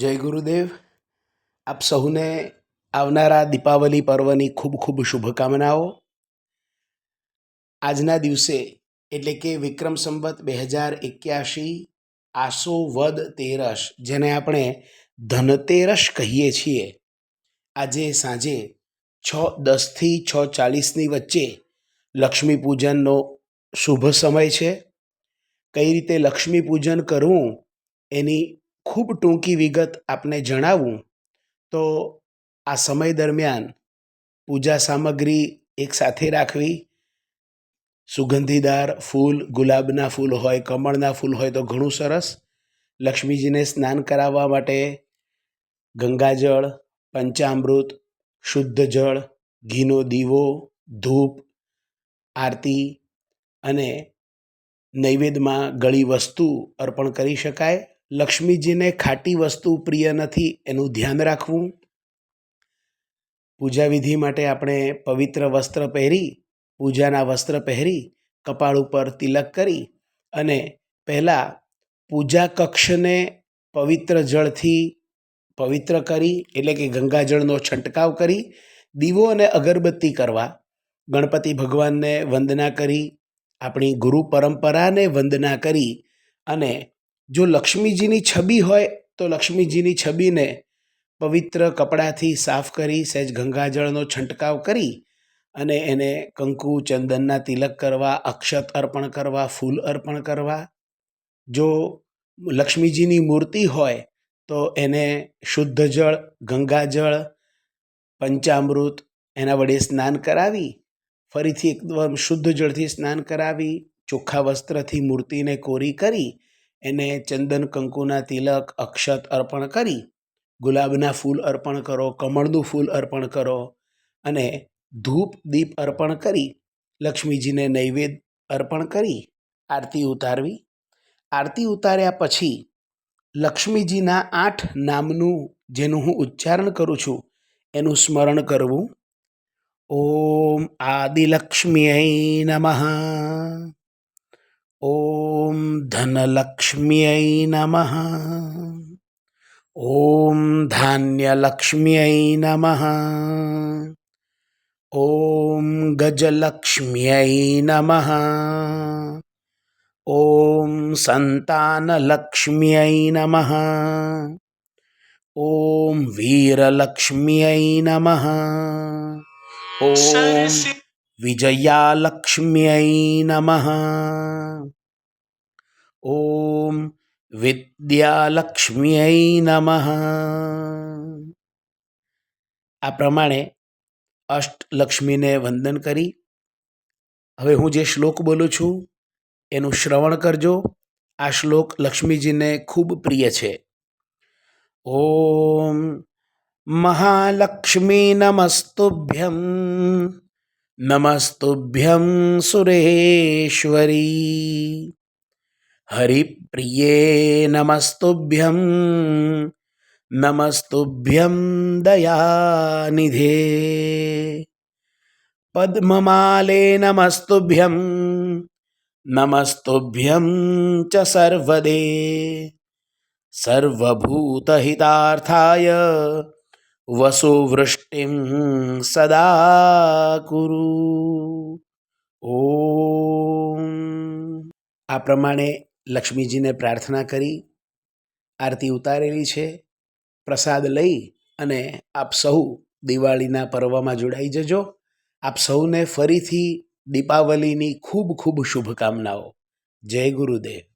જય ગુરુદેવ. આપ સહુને આવનારા દીપાવલી પર્વની ખૂબ ખૂબ શુભકામનાઓ. આજના દિવસે એટલે કે વિક્રમ સંવત બે હજાર એક્યાશી આસો વદ તેરસ, જેને આપણે ધનતેરસ કહીએ છીએ, આજે સાંજે છ દસથી છ ચાલીસની વચ્ચે લક્ષ્મી પૂજનનો શુભ સમય છે. કઈ રીતે લક્ષ્મી પૂજન કરવું એની ખૂબ ટૂંકી વિગત આપને જણાવું, તો આ સમય દરમિયાન પૂજા સામગ્રી એક સાથે રાખવી, સુગંધીદાર ફૂલ, ગુલાબના ફૂલ હોય, કમળના ફૂલ હોય તો ઘણું સરસ. લક્ષ્મીજીને સ્નાન કરાવવા માટે ગંગાજળ, પંચામૃત, શુદ્ધ જળ, ઘીનો દીવો, ધૂપ, આરતી અને નૈવેદ્યમાં ગળી વસ્તુ અર્પણ કરી શકાય. લક્ષ્મીજીને ખાટી વસ્તુ પ્રિય નથી એનું ધ્યાન રાખવું. પૂજા વિધિ માટે આપણે પવિત્ર વસ્ત્ર પહેરી, પૂજાના વસ્ત્ર પહેરી, કપાળ ઉપર તિલક કરી અને પહેલાં પૂજા કક્ષને પવિત્ર જળથી પવિત્ર કરી, એટલે કે ગંગાજળનો છંટકાવ કરી, દીવો અને અગરબત્તી કરવા, ગણપતિ ભગવાનને વંદના કરી, આપણી ગુરુ પરંપરાને વંદના કરી અને જો લક્ષ્મીજીની છબી હોય, તો લક્ષ્મીજીની છબીને પવિત્ર કપડાથી સાફ કરી, સહેજ ગંગાજળનો છંટકાવ કરી અને એને કંકુ, ચંદનના તિલક કરવા, અક્ષત અર્પણ કરવા, ફૂલ અર્પણ કરવા. જો લક્ષ્મીજીની મૂર્તિ હોય, તો એને શુદ્ધ જળ ગંગાજળ પંચામૃત એના વડે સ્નાન કરાવી, ફરીથી એકદમ શુદ્ધ જળથી સ્નાન કરાવી, ચોખ્ખા વસ્ત્રથી મૂર્તિને કોરી કરી એને ચંદન કંકુના તિલક, અક્ષત અર્પણ કરી, ગુલાબના ફૂલ અર્પણ કરો, કમળનું ફૂલ અર્પણ કરો અને ધૂપ દીપ અર્પણ કરી, લક્ષ્મીજીને નૈવેદ્ય અર્પણ કરી, આરતી ઉતારવી. આરતી ઉતાર્યા પછી લક્ષ્મીજીના આઠ નામનું જેનું હું ઉચ્ચારણ કરું છું, એનું સ્મરણ કરવું. ઓમ આદિલક્ષ્મી નમઃ. ઓમ ધનલક્ષ્મ્યૈ નમઃ ઓમ ધાન્યલક્ષ્મ્યૈ નમઃ ઓમ ગજલક્ષ્મ્યૈ નમઃ ઓમ સંતાનલક્ષ્મ્યૈ નમઃ ઓમ વીરલક્ષ્મ્યૈ નમઃ ઓમ વિજયાલક્ષ્મ્યૈ નમઃ ઓમ વિદ્યાલક્ષ્મ્યૈ નમઃ આ પ્રમાણે અષ્ટલક્ષ્મીને વંદન કરી, હવે હું જે શ્લોક બોલું છું, એનું શ્રવણ કરજો. આ શ્લોક લક્ષ્મીજીને ખૂબ પ્રિય છે. ઓમ મહાલક્ષ્મી નમસ્તુભ્યમ. नमस्तुभ्यं सुरेश्वरी। हरिप्रिये नमस्तुभ्यं नमस्तुभ्यं दयानिधे। पद्ममाले नमस्तुभ्यं नमस्तुभ्यं च सर्वदे। सर्वभूतहितार्थाय વસુવૃષ્ટિમ સદા કુરુ ઓમ આ પ્રમાણે લક્ષ્મીજીને પ્રાર્થના કરી, આરતી ઉતારેલી છે, પ્રસાદ લઈ અને આપ સહુ દિવાળીના પર્વમાં જોડાઈ જજો. આપ સૌને ફરીથી દીપાવલીની ખૂબ ખૂબ શુભકામનાઓ. જય ગુરુદેવ.